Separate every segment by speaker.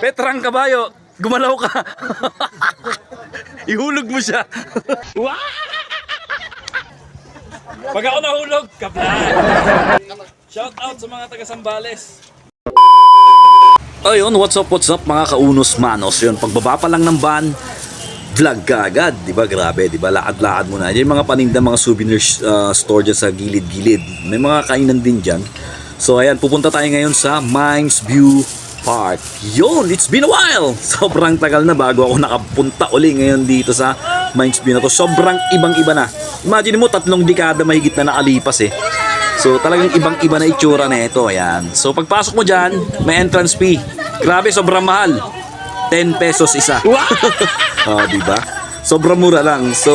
Speaker 1: Petrang kabayo, gumalaw ka. Ihulog mo siya. Pag ako nahulog, kaplan. Shout out sa mga taga Sambales. Ayun, what's up, what's up mga kaunos manos. Yun, pagbaba pa lang ng van, vlog ka agad, di ba? Grabe, di ba? Lakad-lakad muna. Yan yung mga paninda, mga souvenir uh, store dyan sa gilid-gilid. May mga kainan din dyan. So ayan, pupunta tayo ngayon sa Mines View Park. Yun, it's been a while! Sobrang tagal na bago ako nakapunta uli ngayon dito sa Mines View na to. Sobrang ibang-iba na. Imagine mo, tatlong dekada mahigit na nakalipas eh. So talagang ibang-iba na itsura na ito. Ayan. So pagpasok mo dyan, may entrance fee. Grabe, sobrang mahal. 10 pesos isa. oh, di ba? Sobrang mura lang. So,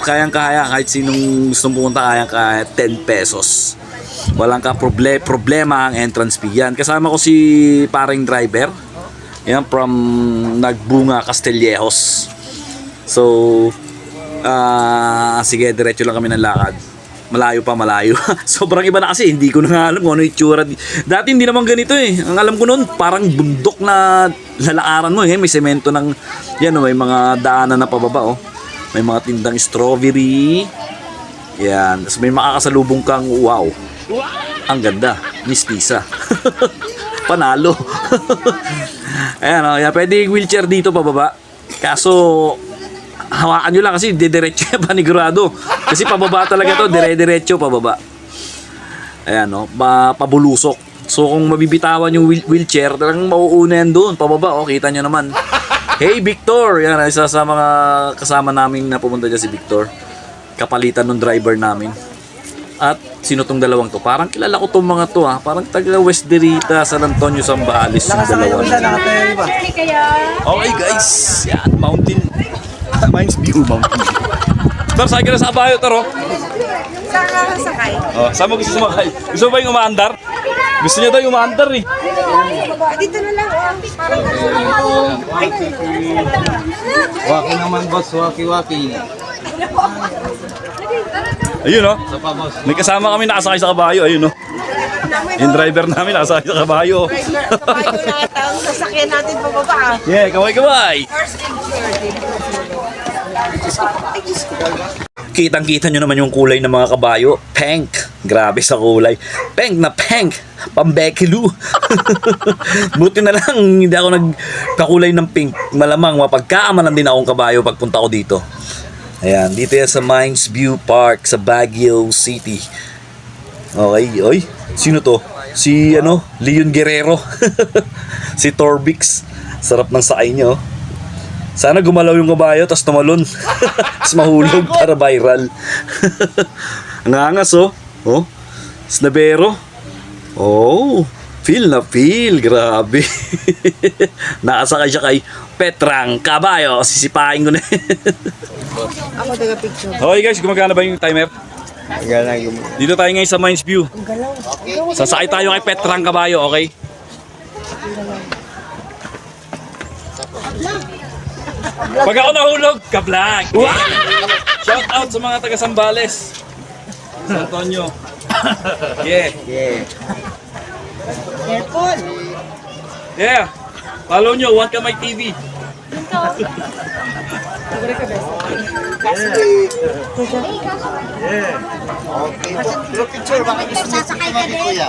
Speaker 1: kayang-kaya kahit sinong gustong pumunta kayang-kaya 10 pesos. Walang ka proble problema ang entrance fee yan. Kasama ko si paring driver. Yan from Nagbunga Castillejos. So, ah sige, diretso lang kami ng lakad. Malayo pa, malayo. Sobrang iba na kasi, hindi ko na nga alam kung ano yung itsura. Dati hindi naman ganito eh. Ang alam ko noon, parang bundok na lalaaran mo eh. May semento ng, yan oh, may mga daanan na pababa oh. May mga tindang strawberry. Yan. Tapos may makakasalubong kang wow. Ang ganda. Miss Tisa. Panalo. Ayan oh, yeah, pwede wheelchair dito pababa. Kaso hawakan nyo lang kasi didiretso yan panigurado. Kasi pababa talaga to, dire-diretso pababa. Ayan no, pa, pabulusok. So kung mabibitawan yung wheel- wheelchair, talagang mauuna yan doon, pababa. O, kita nyo naman. Hey Victor! Yan, isa sa mga kasama namin na pumunta dyan si Victor. Kapalitan ng driver namin. At sino tong dalawang to? Parang kilala ko tong mga to ha. Parang taga West Derita, San Antonio, Zambales yung dalawa. Okay guys, yan, mountain. Mines View Mountain View. Tar, sakay ka na sa kabayo, Taro.
Speaker 2: Saan ka sakay?
Speaker 1: Oh, saan mo gusto sumakay? Gusto mo ba yung umaandar? Gusto niya daw yung umaandar eh.
Speaker 2: Dito na lang. oh. Parang
Speaker 3: Waki naman boss, waki-waki.
Speaker 1: Ayun oh.
Speaker 3: Sa pa boss.
Speaker 1: May kasama kami nakasakay sa kabayo, ayun oh. Yung driver namin nakasakay sa kabayo.
Speaker 2: Kabayo na ang sasakyan natin pababa. ah.
Speaker 1: Yeah, kaway kaway. Kitang-kita nyo naman yung kulay ng mga kabayo. Pink. Grabe sa kulay. Pink na pink. Pambekilu. Buti na lang hindi ako nagkakulay ng pink. Malamang mapagkaamalan din akong kabayo pagpunta ko dito. Ayan, dito yan sa Mines View Park sa Baguio City. Okay, oy. Sino to? Si ano, Leon Guerrero. si Torbix. Sarap ng sakay niyo. Sana gumalaw yung kabayo tapos tumalon. tapos mahulog para viral. Ang angas oh. Oh. Snabero. Oh. Feel na feel. Grabe. Nakasakay siya kay Petrang Kabayo. Sisipain ko na.
Speaker 2: Ako taga picture.
Speaker 1: okay guys, gumagana ba yung timer?
Speaker 3: Gala yung
Speaker 1: Dito tayo ngayon sa Mines View.
Speaker 2: Galaw.
Speaker 1: Sasakay tayo kay Petrang Kabayo, okay? Pag ako nahulog, kablang! Shout out sa mga taga Sambales. San Antonio. Yeah.
Speaker 3: Yeah.
Speaker 2: Airport.
Speaker 1: Yeah. Follow nyo, One Kamay TV.
Speaker 3: Picture, baka gusto mo
Speaker 2: Sasakay ka din.
Speaker 3: kuya.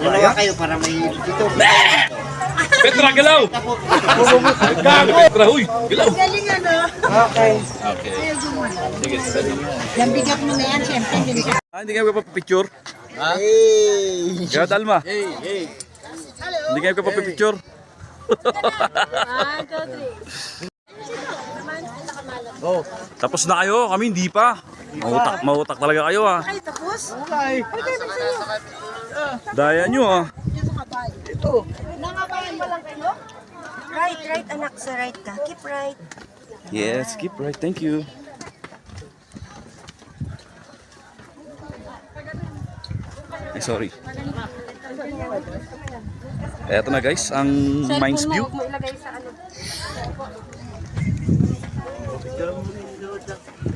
Speaker 3: Dalawa kayo para may dito.
Speaker 1: Petra, galaw! Gago! Petra, huy! Galaw!
Speaker 2: Galing ano.
Speaker 3: Okay.
Speaker 2: Yung bigat mo na yan, siyempre. Hindi ka.
Speaker 1: Ah, hindi papapicture?
Speaker 3: Hey!
Speaker 1: Kaya Dalma,
Speaker 3: Hey, hey.
Speaker 1: hindi kayo papapicture?
Speaker 3: Oh,
Speaker 1: Tapos na kayo, kami hindi pa. Mautak, mautak talaga kayo ah.
Speaker 2: Ay, tapos?
Speaker 3: okay.
Speaker 2: Ay, kayo?
Speaker 1: Daya nyo ah.
Speaker 2: Ito. Nangabayan pa lang kayo? Right, right anak, sa right ka. Keep right.
Speaker 1: Yes, keep right. Thank you. Ay, sorry. Eto na guys, ang Mines View.
Speaker 2: sa ano.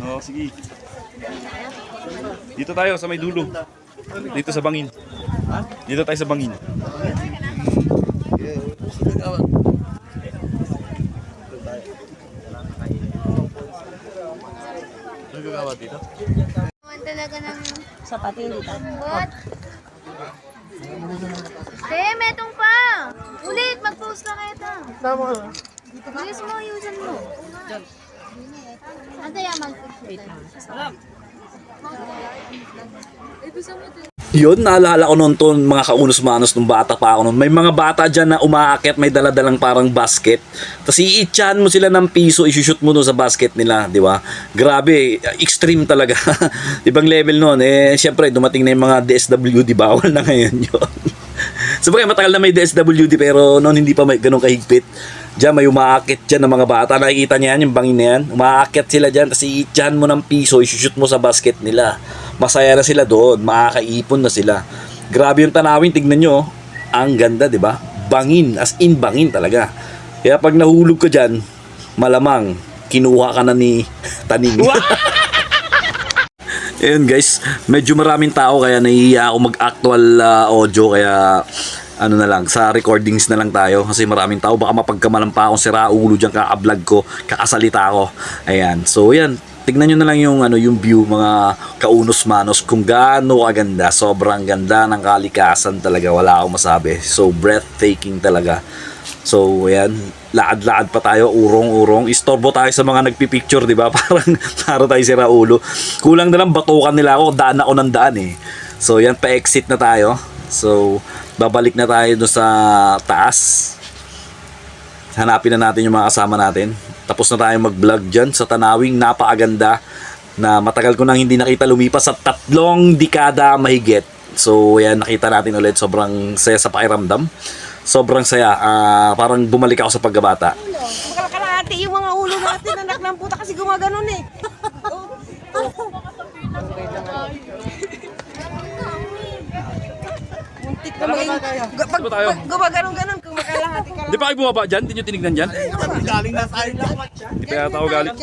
Speaker 1: Oo, sige. Dito tayo sa may dulo. Dito sa bangin. Dito tayo sa bangin.
Speaker 4: Naman talaga ng
Speaker 2: Sa dito.
Speaker 4: bot. Te, metong pa! Ulit, mag-post na kayo ta.
Speaker 2: Tama.
Speaker 4: Bilis mo, ayusan mo. Ante, yan, mag-post
Speaker 1: Yun, naalala ko noon to, mga kaunos-manos nung bata pa ako noon. May mga bata dyan na umaakit, may daladalang parang basket. Tapos iitsahan mo sila ng piso, isushoot mo doon sa basket nila, di ba? Grabe, extreme talaga. Ibang level noon. Eh, syempre, dumating na yung mga DSWD, bawal na ngayon yun. Sabagay, matagal na may DSWD, pero noon hindi pa may ganun kahigpit. Diyan, may umaakit dyan ng mga bata. Nakikita niya yung bangin na yan. Umaakit sila dyan, tapos iitsahan mo ng piso, isushoot mo sa basket nila. Masaya na sila doon, makakaipon na sila. Grabe yung tanawin, tignan nyo. oh. Ang ganda, di ba? Bangin, as in bangin talaga. Kaya pag nahulog ka dyan, malamang, kinuha ka na ni Taning. Ayun guys, medyo maraming tao kaya nahihiya ako mag-actual ah, audio kaya ano na lang, sa recordings na lang tayo kasi maraming tao baka mapagkamalan pa akong sira ulo diyan kaka-vlog ko, kakasalita ako. Ayan. So yan, tignan nyo na lang yung ano yung view mga kaunos-manos kung gaano kaganda. Sobrang ganda ng kalikasan talaga, wala akong masabi. So breathtaking talaga. So, ayan, lakad-lakad pa tayo, urong-urong. Istorbo tayo sa mga nagpipicture, di ba? Parang para tayo si Raulo. Kulang na lang batukan nila ako, daan ako ng daan eh. So, yan, pa-exit na tayo. So, babalik na tayo doon sa taas. Hanapin na natin yung mga kasama natin. Tapos na tayo mag-vlog dyan sa Tanawing. Napakaganda na matagal ko nang hindi nakita lumipas sa tatlong dekada mahigit. So, yan, nakita natin ulit. Sobrang saya sa pakiramdam. Sobrang saya. Ah, parang bumalik ako sa pagkabata.
Speaker 2: Makakalahati yung mga ulo natin, anak ng puta kasi gumaganon eh. Muntik na maging... Pag,
Speaker 1: ba
Speaker 2: gumaganon-ganon, kung makalahati ka lang.
Speaker 1: Di pa kayo bumaba dyan? Di nyo tinignan dyan?
Speaker 3: Galing na tayo.
Speaker 1: Hindi pa yata ako galing.